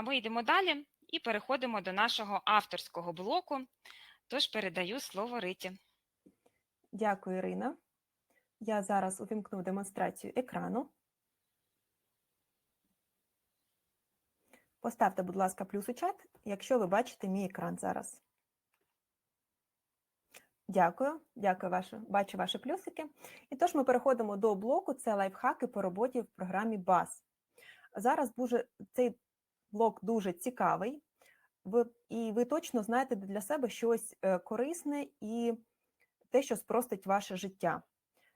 А ми йдемо далі і переходимо до нашого авторського блоку. Тож передаю слово Риті. Дякую, Ірина. Я зараз увімкну демонстрацію екрану. Поставте, будь ласка, плюс у чат, якщо ви бачите мій екран зараз. Дякую, дякую, ваше, бачу ваші плюсики. І тож ми переходимо до блоку це лайфхаки по роботі в програмі BAS. Зараз дуже, цей блок дуже цікавий, ви, і ви точно знаєте для себе щось е, корисне і те, що спростить ваше життя.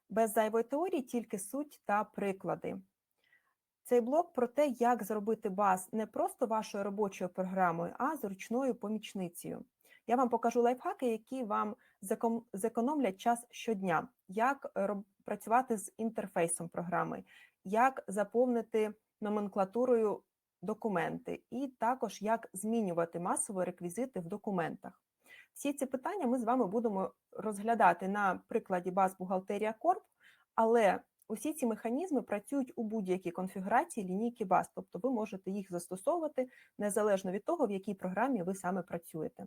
Без зайвої теорії, тільки суть та приклади. Цей блок про те, як зробити баз не просто вашою робочою програмою, а зручною помічницею. Я вам покажу лайфхаки, які вам зекономлять час щодня, як працювати з інтерфейсом програми, як заповнити номенклатурою документи, і також як змінювати масово реквізити в документах. Всі ці питання ми з вами будемо розглядати на прикладі баз бухгалтерія Корп, але усі ці механізми працюють у будь-якій конфігурації лінійки баз, тобто ви можете їх застосовувати незалежно від того, в якій програмі ви саме працюєте.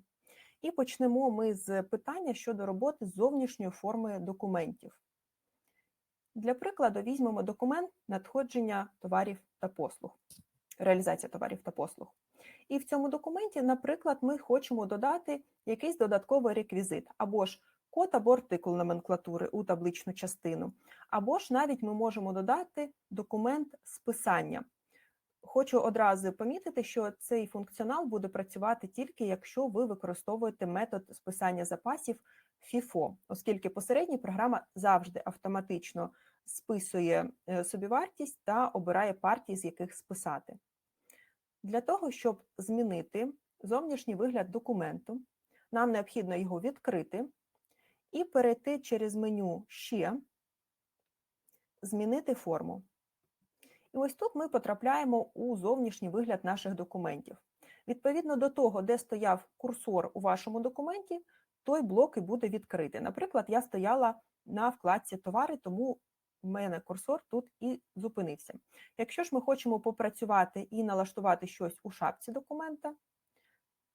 І почнемо ми з питання щодо роботи з зовнішньою формою документів. Для прикладу, візьмемо документ надходження товарів та послуг, реалізація товарів та послуг. І в цьому документі, наприклад, ми хочемо додати якийсь додатковий реквізит, або ж код або артикул номенклатури у табличну частину, або ж навіть ми можемо додати документ списання. Хочу одразу помітити, що цей функціонал буде працювати тільки якщо ви використовуєте метод списання запасів FIFO, оскільки посередньо програма завжди автоматично списує е, собівартість та обирає партії, з яких списати. Для того, щоб змінити зовнішній вигляд документу, нам необхідно його відкрити і перейти через меню Ще, змінити форму. І ось тут ми потрапляємо у зовнішній вигляд наших документів. Відповідно до того, де стояв курсор у вашому документі, той блок і буде відкритий. Наприклад, я стояла на вкладці товари, тому в мене курсор тут і зупинився. Якщо ж ми хочемо попрацювати і налаштувати щось у шапці документа,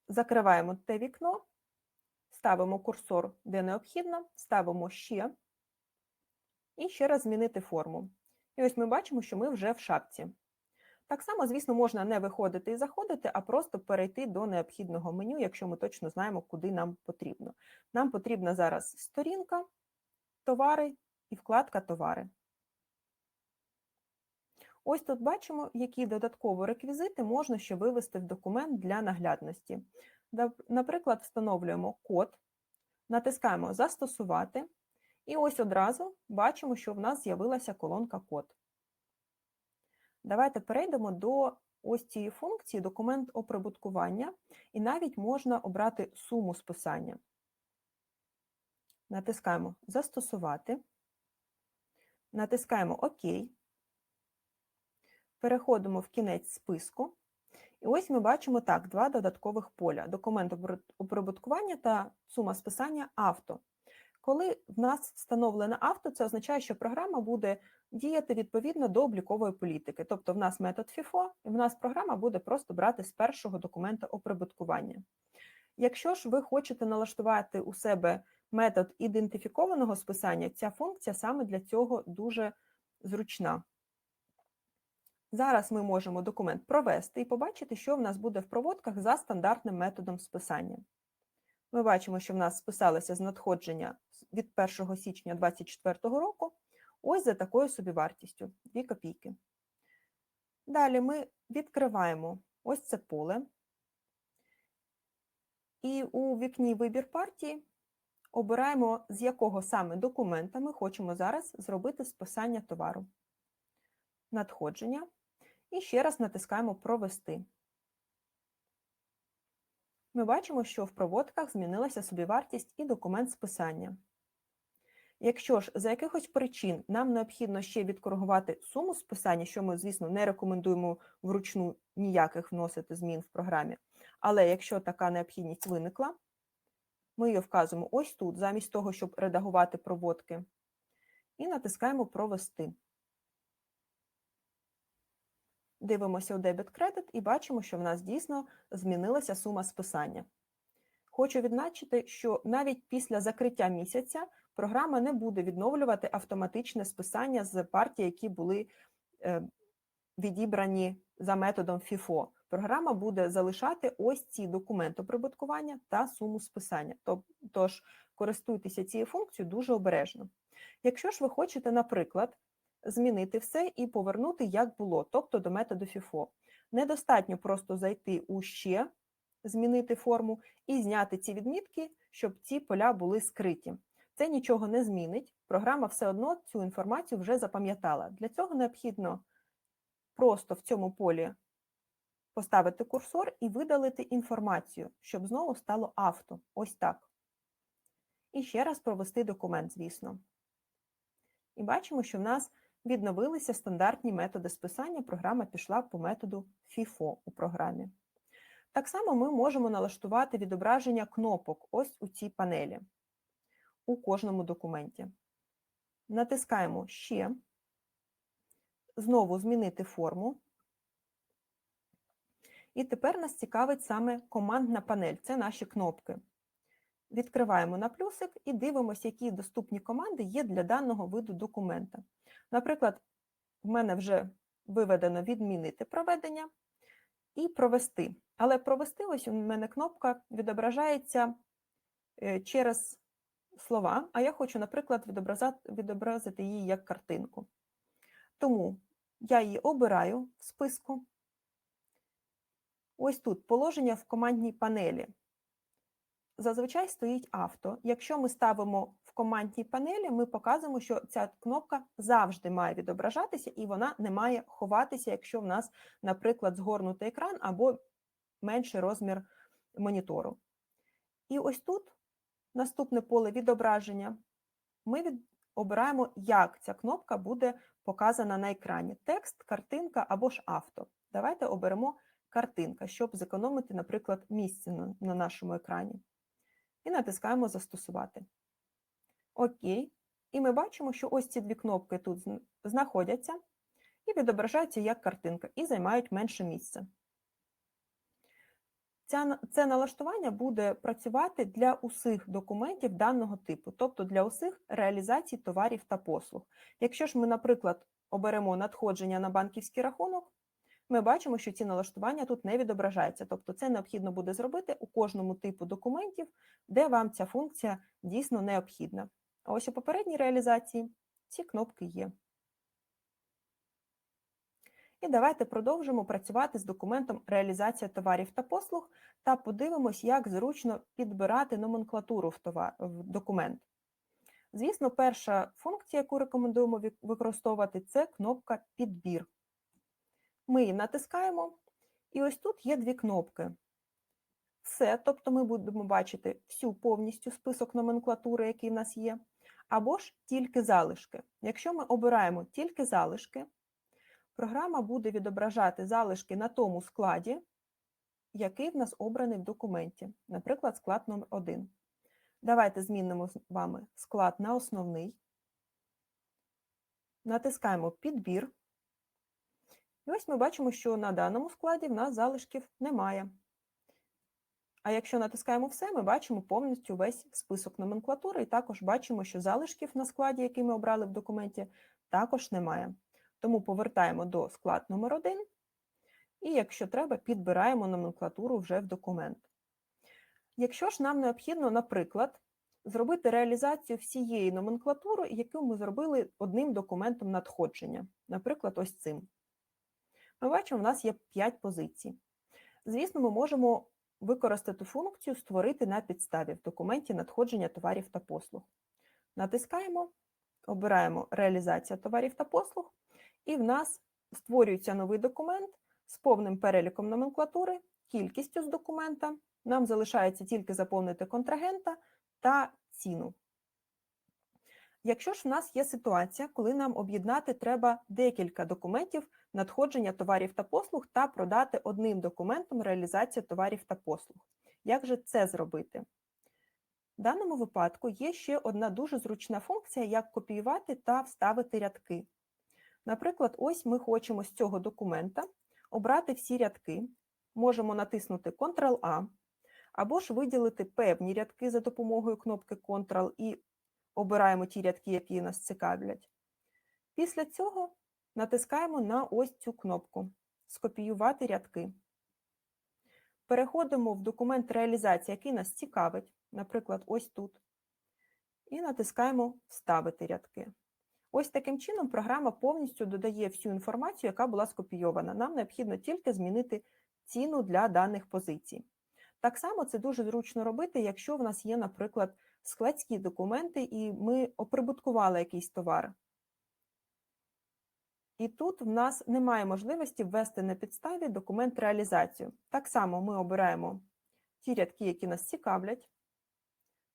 закриваємо те вікно, ставимо курсор де необхідно, ставимо ще і ще раз змінити форму. І ось ми бачимо, що ми вже в шапці. Так само, звісно, можна не виходити і заходити, а просто перейти до необхідного меню, якщо ми точно знаємо, куди нам потрібно. Нам потрібна зараз сторінка, товари і вкладка Товари. Ось тут бачимо, які додаткові реквізити можна ще вивести в документ для наглядності. Наприклад, встановлюємо код, натискаємо Застосувати, і ось одразу бачимо, що в нас з'явилася колонка код. Давайте перейдемо до ось цієї функції документ оприбуткування, і навіть можна обрати суму списання. Натискаємо Застосувати, натискаємо ОК, переходимо в кінець списку. І ось ми бачимо так, два додаткових поля: документ оприбуткування та сума списання авто. Коли в нас встановлено авто, це означає, що програма буде діяти відповідно до облікової політики. Тобто в нас метод FIFO, і в нас програма буде просто брати з першого документа оприбуткування. Якщо ж ви хочете налаштувати у себе метод ідентифікованого списання, ця функція саме для цього дуже зручна. Зараз ми можемо документ провести і побачити, що в нас буде в проводках за стандартним методом списання. Ми бачимо, що в нас списалося з надходження від 1 січня 2024 року ось за такою собівартістю 2 копійки. Далі ми відкриваємо ось це поле. І у вікні Вибір партії обираємо, з якого саме документа ми хочемо зараз зробити списання товару. Надходження. І ще раз натискаємо Провести. Ми бачимо, що в проводках змінилася собівартість і документ списання. Якщо ж за якихось причин нам необхідно ще відкоригувати суму списання, що ми, звісно, не рекомендуємо вручну ніяких вносити змін в програмі, але якщо така необхідність виникла, ми її вказуємо ось тут, замість того, щоб редагувати проводки, і натискаємо Провести. Дивимося у дебет кредит і бачимо, що в нас дійсно змінилася сума списання. Хочу відзначити, що навіть після закриття місяця програма не буде відновлювати автоматичне списання з партій, які були е, відібрані за методом FIFO. Програма буде залишати ось ці документи оприбуткування та суму списання. Тож користуйтеся цією функцією дуже обережно. Якщо ж ви хочете, наприклад, змінити все і повернути як було, тобто до методу FIFO, недостатньо просто зайти у ще, змінити форму і зняти ці відмітки, щоб ці поля були скриті. Це нічого не змінить. Програма все одно цю інформацію вже запам'ятала. Для цього необхідно просто в цьому полі поставити курсор і видалити інформацію, щоб знову стало авто. Ось так. І ще раз провести документ, звісно. І бачимо, що в нас відновилися стандартні методи списання. Програма пішла по методу FIFO у програмі. Так само ми можемо налаштувати відображення кнопок ось у цій панелі у кожному документі. Натискаємо Ще, знову змінити форму. І тепер нас цікавить саме командна панель це наші кнопки. Відкриваємо на плюсик і дивимося, які доступні команди є для даного виду документа. Наприклад, в мене вже виведено відмінити проведення і провести. Але провести, ось у мене кнопка відображається е, через слова, а я хочу, наприклад, відобразити її як картинку. Тому я її обираю в списку. Ось тут положення в командній панелі. Зазвичай стоїть авто. Якщо ми ставимо в командній панелі, ми показуємо, що ця кнопка завжди має відображатися і вона не має ховатися, якщо в нас, наприклад, згорнутий екран або менший розмір монітору. І ось тут наступне поле відображення. Ми від... обираємо, як ця кнопка буде показана на екрані: текст, картинка або ж авто. Давайте оберемо картинка, щоб зекономити, наприклад, місце на, на нашому екрані. І натискаємо Застосувати. Окей. І ми бачимо, що ось ці дві кнопки тут знаходяться і відображаються як картинка, і займають менше місця. Ця, це налаштування буде працювати для усіх документів даного типу, тобто для усіх реалізацій товарів та послуг. Якщо ж ми, наприклад, оберемо надходження на банківський рахунок, ми бачимо, що ці налаштування тут не відображаються. Тобто це необхідно буде зробити у кожному типу документів, де вам ця функція дійсно необхідна. А ось у попередній реалізації ці кнопки є. І давайте продовжимо працювати з документом реалізація товарів та послуг та подивимось, як зручно підбирати номенклатуру в, товар, в документ. Звісно, перша функція, яку рекомендуємо використовувати, це кнопка Підбір. Ми її натискаємо, і ось тут є дві кнопки. Все, тобто ми будемо бачити всю повністю список номенклатури, який в нас є, або ж тільки залишки. Якщо ми обираємо тільки залишки, програма буде відображати залишки на тому складі, який в нас обраний в документі, наприклад, склад номер 1. Давайте змінимо з вами склад на основний, натискаємо підбір. І ось ми бачимо, що на даному складі в нас залишків немає. А якщо натискаємо все, ми бачимо повністю весь список номенклатури, і також бачимо, що залишків на складі, який ми обрали в документі, також немає. Тому повертаємо до склад номер 1 і, якщо треба, підбираємо номенклатуру вже в документ. Якщо ж нам необхідно, наприклад, зробити реалізацію всієї номенклатури, яку ми зробили одним документом надходження, наприклад, ось цим. Ми бачимо, в нас є 5 позицій. Звісно, ми можемо використати функцію Створити на підставі в документі надходження товарів та послуг. Натискаємо, обираємо Реалізація товарів та послуг, і в нас створюється новий документ з повним переліком номенклатури, кількістю з документа. Нам залишається тільки заповнити контрагента та ціну. Якщо ж в нас є ситуація, коли нам об'єднати треба декілька документів надходження товарів та послуг та продати одним документом реалізацію товарів та послуг. Як же це зробити? В даному випадку є ще одна дуже зручна функція, як копіювати та вставити рядки. Наприклад, ось ми хочемо з цього документа обрати всі рядки, можемо натиснути Ctrl-A, або ж виділити певні рядки за допомогою кнопки Ctrl і обираємо ті рядки, які нас цікавлять. Після цього натискаємо на ось цю кнопку Скопіювати рядки. Переходимо в документ реалізації, який нас цікавить, наприклад, ось тут, і натискаємо Вставити рядки. Ось таким чином програма повністю додає всю інформацію, яка була скопійована. Нам необхідно тільки змінити ціну для даних позицій. Так само це дуже зручно робити, якщо в нас є, наприклад, складські документи, і ми оприбуткували якийсь товар. І тут в нас немає можливості ввести на підставі документ реалізацію. Так само ми обираємо ті рядки, які нас цікавлять,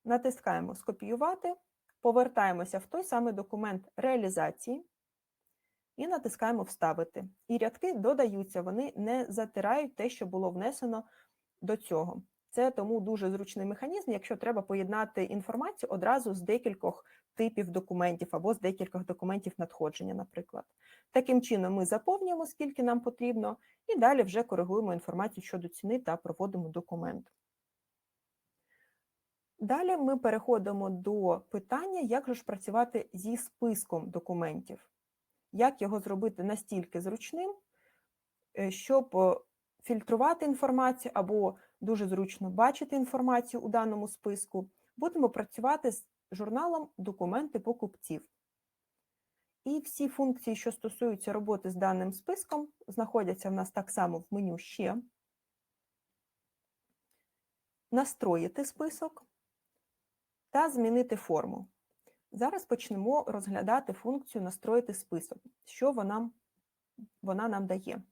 натискаємо Скопіювати, повертаємося в той самий документ реалізації і натискаємо Вставити. І рядки додаються, вони не затирають те, що було внесено до цього. Це тому дуже зручний механізм, якщо треба поєднати інформацію одразу з декількох типів документів або з декількох документів надходження, наприклад. Таким чином, ми заповнюємо, скільки нам потрібно, і далі вже коригуємо інформацію щодо ціни та проводимо документ. Далі ми переходимо до питання, як же ж працювати зі списком документів, як його зробити настільки зручним, е, щоб е, фільтрувати інформацію або дуже зручно бачити інформацію у даному списку. Будемо працювати з журналом Документи покупців. І всі функції, що стосуються роботи з даним списком, знаходяться в нас так само в меню ще. Настроїти список та змінити форму. Зараз почнемо розглядати функцію Настроїти список, що вона, вона нам дає.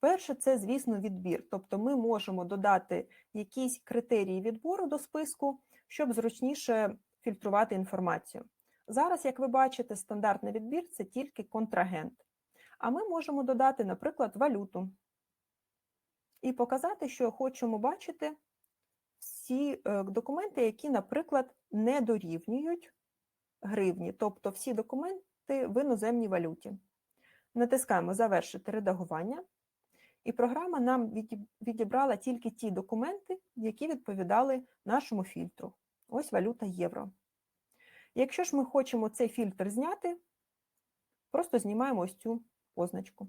Перше, це, звісно, відбір. Тобто ми можемо додати якісь критерії відбору до списку, щоб зручніше фільтрувати інформацію. Зараз, як ви бачите, стандартний відбір це тільки контрагент. А ми можемо додати, наприклад, валюту і показати, що хочемо бачити всі е, документи, які, наприклад, не дорівнюють гривні, тобто всі документи в іноземній валюті. Натискаємо Завершити редагування, і програма нам відібрала тільки ті документи, які відповідали нашому фільтру. Ось валюта євро. Якщо ж ми хочемо цей фільтр зняти, просто знімаємо ось цю позначку.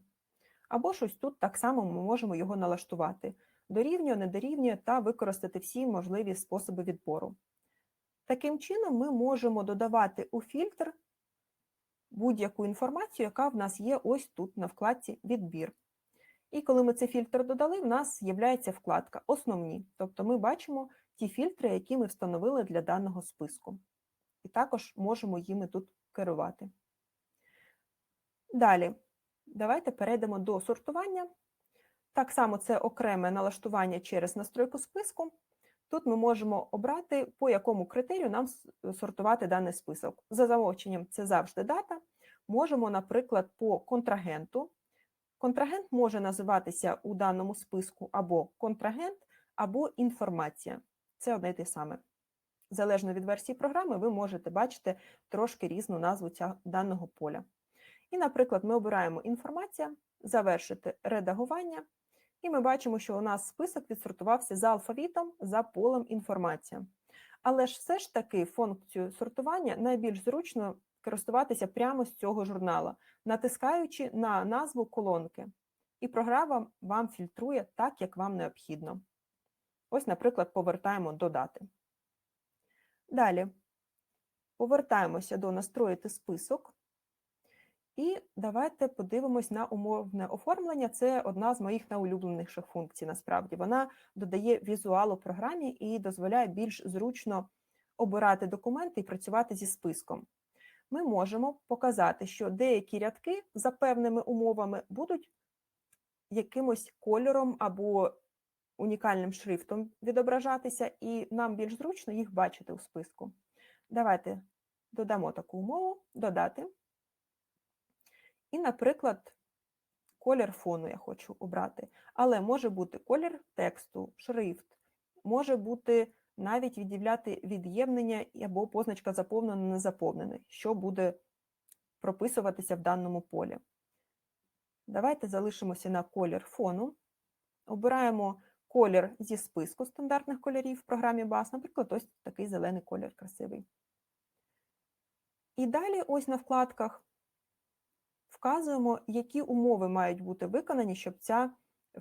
Або ж ось тут так само ми можемо його налаштувати. Дорівнює, не дорівнює та використати всі можливі способи відбору. Таким чином, ми можемо додавати у фільтр будь-яку інформацію, яка в нас є ось тут на вкладці Відбір. І коли ми цей фільтр додали, в нас з'являється вкладка Основні. Тобто ми бачимо ті фільтри, які ми встановили для даного списку. І також можемо їми тут керувати. Далі, давайте перейдемо до сортування. Так само це окреме налаштування через настройку списку. Тут ми можемо обрати, по якому критерію нам сортувати даний список. За замовченням, це завжди дата. Можемо, наприклад, по контрагенту. Контрагент може називатися у даному списку або контрагент, або інформація. Це одне й те саме. Залежно від версії програми, ви можете бачити трошки різну назву ця, даного поля. І, наприклад, ми обираємо інформація, завершити редагування, і ми бачимо, що у нас список відсортувався за алфавітом, за полем інформація. Але ж все ж таки функцію сортування найбільш зручно користуватися прямо з цього журнала, натискаючи на назву колонки. І програма вам фільтрує так, як вам необхідно. Ось, наприклад, повертаємо додати. Далі повертаємося до настроїти список. І давайте подивимось на умовне оформлення. Це одна з моїх найулюбленіших функцій, насправді. Вона додає візуал у програмі і дозволяє більш зручно обирати документи і працювати зі списком. Ми можемо показати, що деякі рядки за певними умовами будуть якимось кольором або унікальним шрифтом відображатися, і нам більш зручно їх бачити у списку. Давайте додамо таку умову, додати. І, наприклад, колір фону я хочу обрати. Але може бути колір тексту, шрифт, може бути навіть відділяти від'ємнення або позначка заповнена не заповнена, що буде прописуватися в даному полі. Давайте залишимося на колір фону. Обираємо колір зі списку стандартних кольорів в програмі BAS, наприклад, ось такий зелений колір красивий. І далі, ось на вкладках, вказуємо, які умови мають бути виконані, щоб ця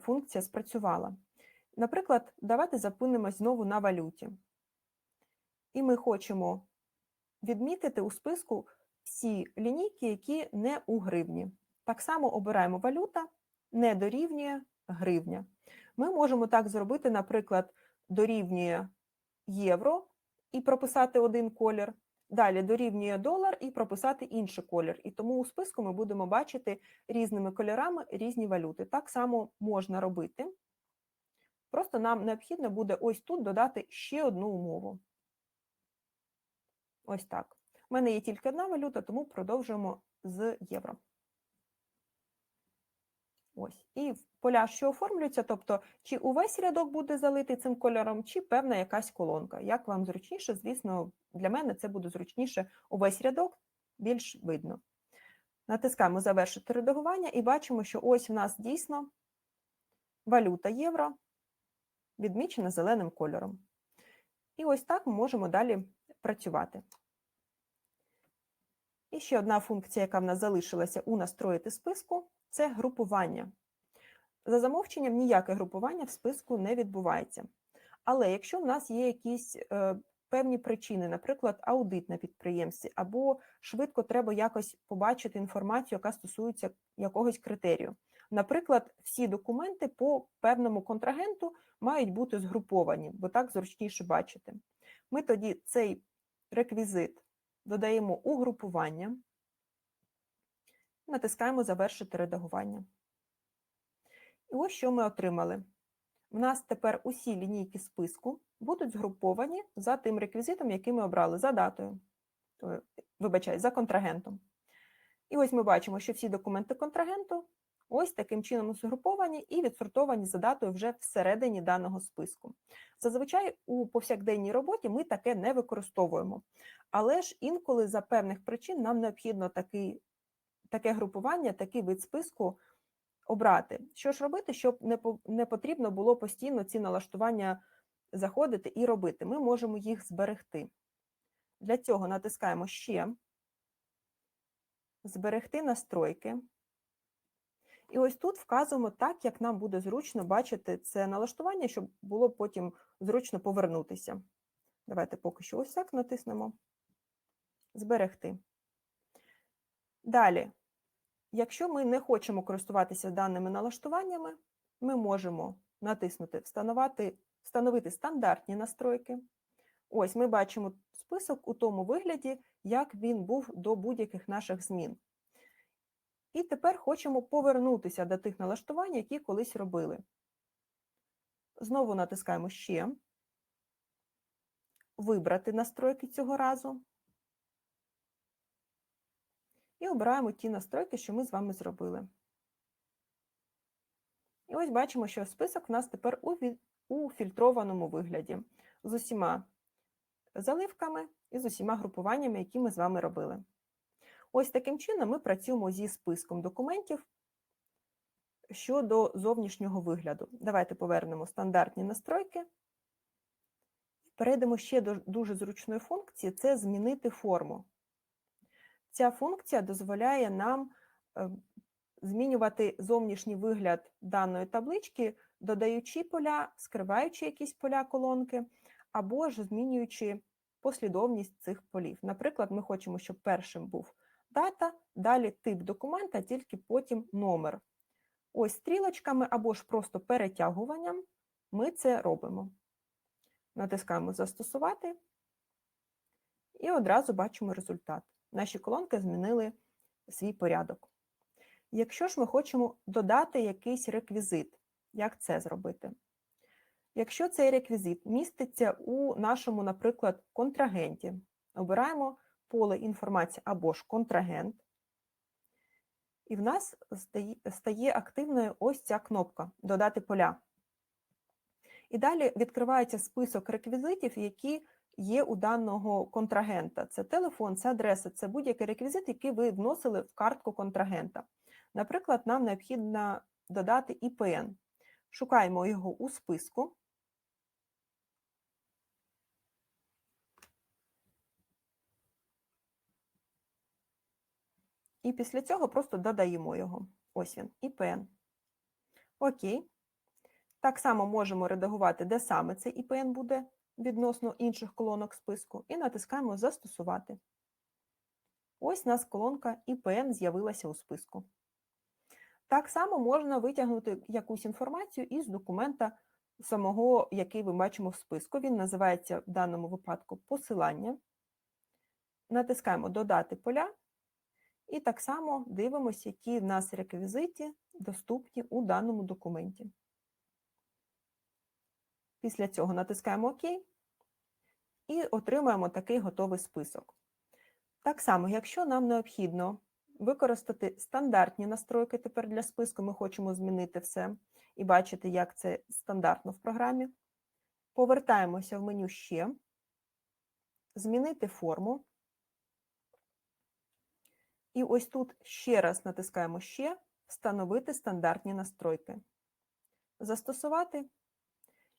функція спрацювала. Наприклад, давайте зупинимось знову на валюті. І ми хочемо відмітити у списку всі лінійки, які не у гривні. Так само обираємо валюта, не дорівнює гривня. Ми можемо так зробити, наприклад, дорівнює євро і прописати один колір, далі дорівнює долар і прописати інший колір. І тому у списку ми будемо бачити різними кольорами різні валюти. Так само можна робити. Просто нам необхідно буде ось тут додати ще одну умову. Ось так. У мене є тільки одна валюта, тому продовжуємо з євро. Ось. І поля, що оформлюються, тобто, чи увесь рядок буде залитий цим кольором, чи певна якась колонка. Як вам зручніше, звісно, для мене це буде зручніше увесь рядок, більш видно. Натискаємо Завершити редагування і бачимо, що ось в нас дійсно валюта євро відмічена зеленим кольором. І ось так ми можемо далі працювати. І ще одна функція, яка в нас залишилася у настроїти списку, це групування. За замовченням ніяке групування в списку не відбувається. Але якщо в нас є якісь е, певні причини, наприклад, аудит на підприємстві, або швидко треба якось побачити інформацію, яка стосується якогось критерію. Наприклад, всі документи по певному контрагенту мають бути згруповані, бо так зручніше бачити. Ми тоді цей реквізит додаємо у групування, натискаємо Завершити редагування. І ось що ми отримали. У нас тепер усі лінійки списку будуть згруповані за тим реквізитом, який ми обрали, за датою, вибачай, за контрагентом. І ось ми бачимо, що всі документи контрагенту ось таким чином згруповані і відсортовані за датою вже всередині даного списку. Зазвичай у повсякденній роботі ми таке не використовуємо, але ж інколи за певних причин нам необхідно такий, таке групування, такий вид списку обрати. Що ж робити, щоб не, потрібно було постійно ці налаштування заходити і робити? Ми можемо їх зберегти. Для цього натискаємо ще, зберегти настройки. І ось тут вказуємо так, як нам буде зручно бачити це налаштування, щоб було потім зручно повернутися. Давайте поки що ось так натиснемо. Зберегти. Далі, якщо ми не хочемо користуватися даними налаштуваннями, ми можемо натиснути Встановити, Встановити стандартні настройки. Ось ми бачимо список у тому вигляді, як він був до будь-яких наших змін. І тепер хочемо повернутися до тих налаштувань, які колись робили. Знову натискаємо ще, вибрати настройки цього разу. І обираємо ті настройки, що ми з вами зробили. І ось бачимо, що список в нас тепер у, фільтрованому вигляді з усіма заливками і з усіма групуваннями, які ми з вами робили. Ось таким чином ми працюємо зі списком документів щодо зовнішнього вигляду. Давайте повернемо стандартні настройки. Перейдемо ще до дуже зручної функції це змінити форму. Ця функція дозволяє нам е, змінювати зовнішній вигляд даної таблички, додаючи поля, скриваючи якісь поля колонки, або ж змінюючи послідовність цих полів. Наприклад, ми хочемо, щоб першим був дата, далі тип документа, тільки потім номер. Ось стрілочками або ж просто перетягуванням ми це робимо. Натискаємо Застосувати і одразу бачимо результат. Наші колонки змінили свій порядок. Якщо ж ми хочемо додати якийсь реквізит, як це зробити? Якщо цей реквізит міститься у нашому, наприклад, контрагенті, обираємо поле інформації або ж контрагент, і в нас стає активною ось ця кнопка Додати поля. І далі відкривається список реквізитів, які є у даного контрагента. Це телефон, це адреса, це будь-який реквізит, який ви вносили в картку контрагента. Наприклад, нам необхідно додати IPN. Шукаємо його у списку. І після цього просто додаємо його. Ось він, IPN. Окей. Так само можемо редагувати, де саме цей IPN буде відносно інших колонок списку, і натискаємо Застосувати. Ось у нас колонка IPN з'явилася у списку. Так само можна витягнути якусь інформацію із документа самого, який ми бачимо в списку. Він називається в даному випадку посилання. Натискаємо Додати поля. І так само дивимося, які в нас реквізиті доступні у даному документі. Після цього натискаємо ОК і отримаємо такий готовий список. Так само, якщо нам необхідно використати стандартні настройки тепер для списку, ми хочемо змінити все і бачити, як це стандартно в програмі. Повертаємося в меню ще, змінити форму. І ось тут ще раз натискаємо ще, встановити стандартні настройки. Застосувати.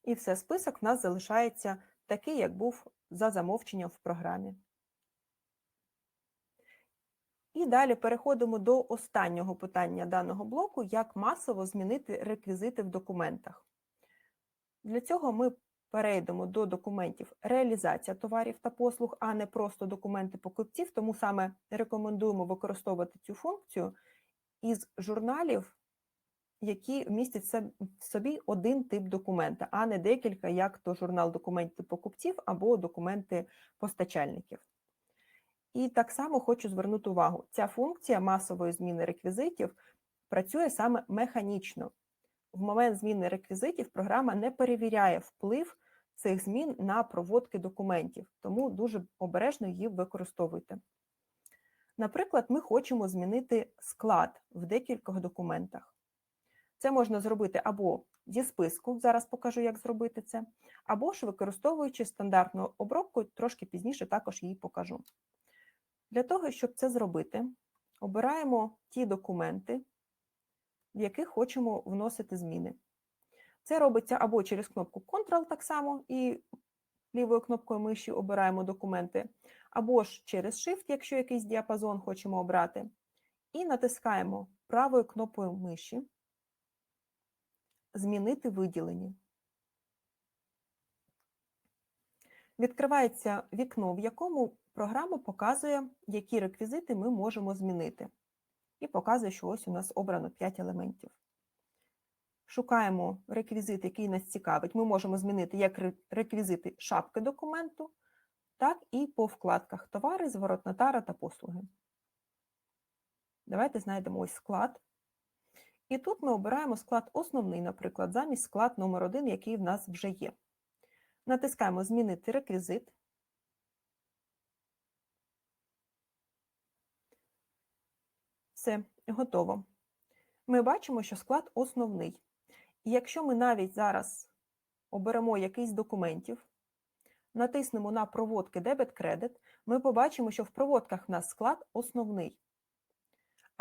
І все, список в нас залишається такий, як був за замовченням в програмі. І далі переходимо до останнього питання даного блоку, як масово змінити реквізити в документах. Для цього ми перейдемо до документів реалізація товарів та послуг, а не просто документи покупців, тому саме рекомендуємо використовувати цю функцію із журналів, які містять в собі один тип документа, а не декілька, як то журнал документів покупців або документи постачальників. І так само хочу звернути увагу: ця функція масової зміни реквізитів працює саме механічно. В момент зміни реквізитів програма не перевіряє вплив цих змін на проводки документів, тому дуже обережно її використовуйте. Наприклад, ми хочемо змінити склад в декількох документах. Це можна зробити або зі списку, зараз покажу, як зробити це, або ж використовуючи стандартну обробку, трошки пізніше також її покажу. Для того, щоб це зробити, обираємо ті документи, в яких хочемо вносити зміни. Це робиться або через кнопку Ctrl так само, і лівою кнопкою миші обираємо документи, або ж через Shift, якщо якийсь діапазон хочемо обрати, і натискаємо правою кнопкою миші Змінити виділення. Відкривається вікно, в якому програма показує, які реквізити ми можемо змінити. І показує, що ось у нас обрано 5 елементів. Шукаємо реквізит, який нас цікавить. Ми можемо змінити як реквізити шапки документу, так і по вкладках товари, зворотна тара та послуги. Давайте знайдемо ось склад. І тут ми обираємо склад основний, наприклад, замість склад номер 1 який в нас вже є. Натискаємо Змінити реквізит. Все, готово. Ми бачимо, що склад основний. І якщо ми навіть зараз оберемо якийсь документів, натиснемо на проводки дебет-кредит, ми побачимо, що в проводках в нас склад основний.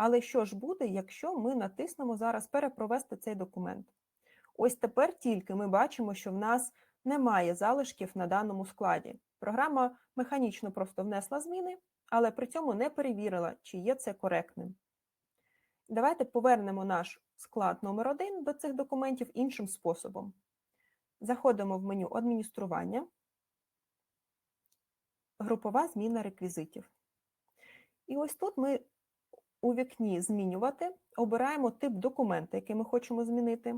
Але що ж буде, якщо ми натиснемо зараз перепровести цей документ? Ось тепер тільки ми бачимо, що в нас немає залишків на даному складі. Програма механічно просто внесла зміни, але при цьому не перевірила, чи є це коректним. Давайте повернемо наш склад номер 1 до цих документів іншим способом. Заходимо в меню адміністрування, групова зміна реквізитів. І ось тут ми у вікні Змінювати обираємо тип документа, який ми хочемо змінити.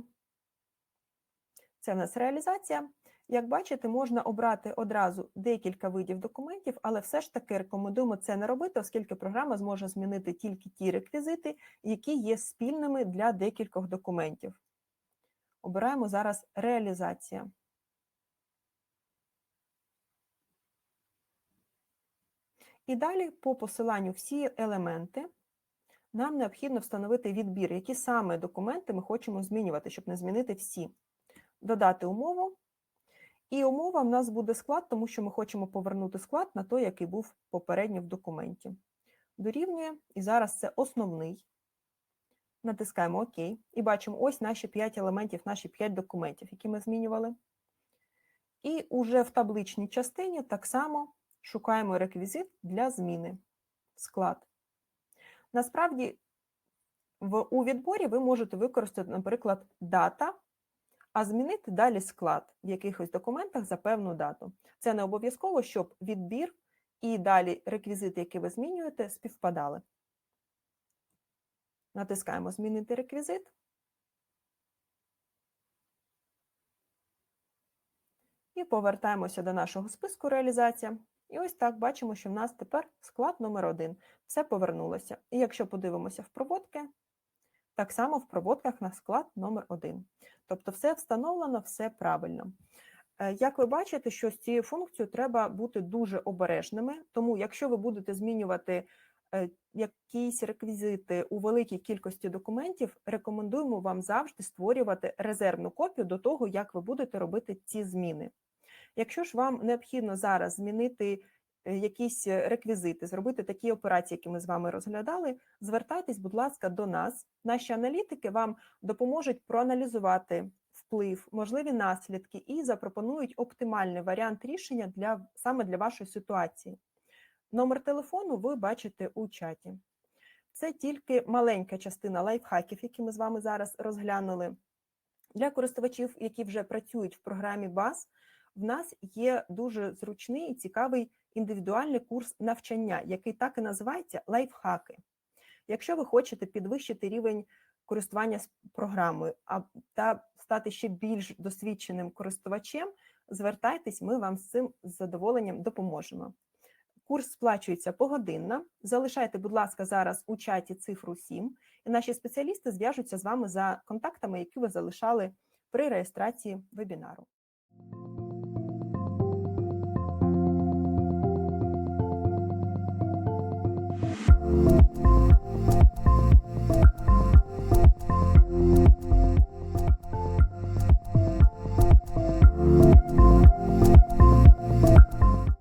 Це в нас реалізація. Як бачите, можна обрати одразу декілька видів документів, але все ж таки рекомендуємо це не робити, оскільки програма зможе змінити тільки ті реквізити, які є спільними для декількох документів. Обираємо зараз реалізація. І далі по посиланню всі елементи нам необхідно встановити відбір, які саме документи ми хочемо змінювати, щоб не змінити всі. Додати умову. І умова в нас буде склад, тому що ми хочемо повернути склад на той, який був попередньо в документі. Дорівнює, і зараз це основний. натискаємо ОК і бачимо ось наші 5 елементів, наші 5 документів, які ми змінювали. І уже в табличній частині так само шукаємо реквізит для зміни склад. Насправді, в, у відборі ви можете використати, наприклад, дата, а змінити далі склад в якихось документах за певну дату. Це не обов'язково, щоб відбір і далі реквізити, які ви змінюєте, співпадали. Натискаємо Змінити реквізит. І повертаємося до нашого списку реалізація. І ось так бачимо, що в нас тепер склад номер 1 Все повернулося. І якщо подивимося в проводки, так само в проводках на склад номер 1 Тобто все встановлено, все правильно. Е, Як ви бачите, що з цією функцією треба бути дуже обережними, тому якщо ви будете змінювати е, якісь реквізити у великій кількості документів, рекомендуємо вам завжди створювати резервну копію до того, як ви будете робити ці зміни. Якщо ж вам необхідно зараз змінити е, якісь реквізити, зробити такі операції, які ми з вами розглядали, звертайтесь, будь ласка, до нас. Наші аналітики вам допоможуть проаналізувати вплив, можливі наслідки і запропонують оптимальний варіант рішення для саме для вашої ситуації. Номер телефону ви бачите у чаті. Це тільки маленька частина лайфхаків, які ми з вами зараз розглянули. Для користувачів, які вже працюють в програмі БАС, в нас є дуже зручний і цікавий індивідуальний курс навчання, який так і називається лайфхаки. Якщо ви хочете підвищити рівень користування програмою та стати ще більш досвідченим користувачем, звертайтесь, ми вам з цим з задоволенням допоможемо. Курс сплачується погодинно. Залишайте, будь ласка, зараз у чаті цифру 7, і наші спеціалісти зв'яжуться з вами за контактами, які ви залишали при реєстрації вебінару.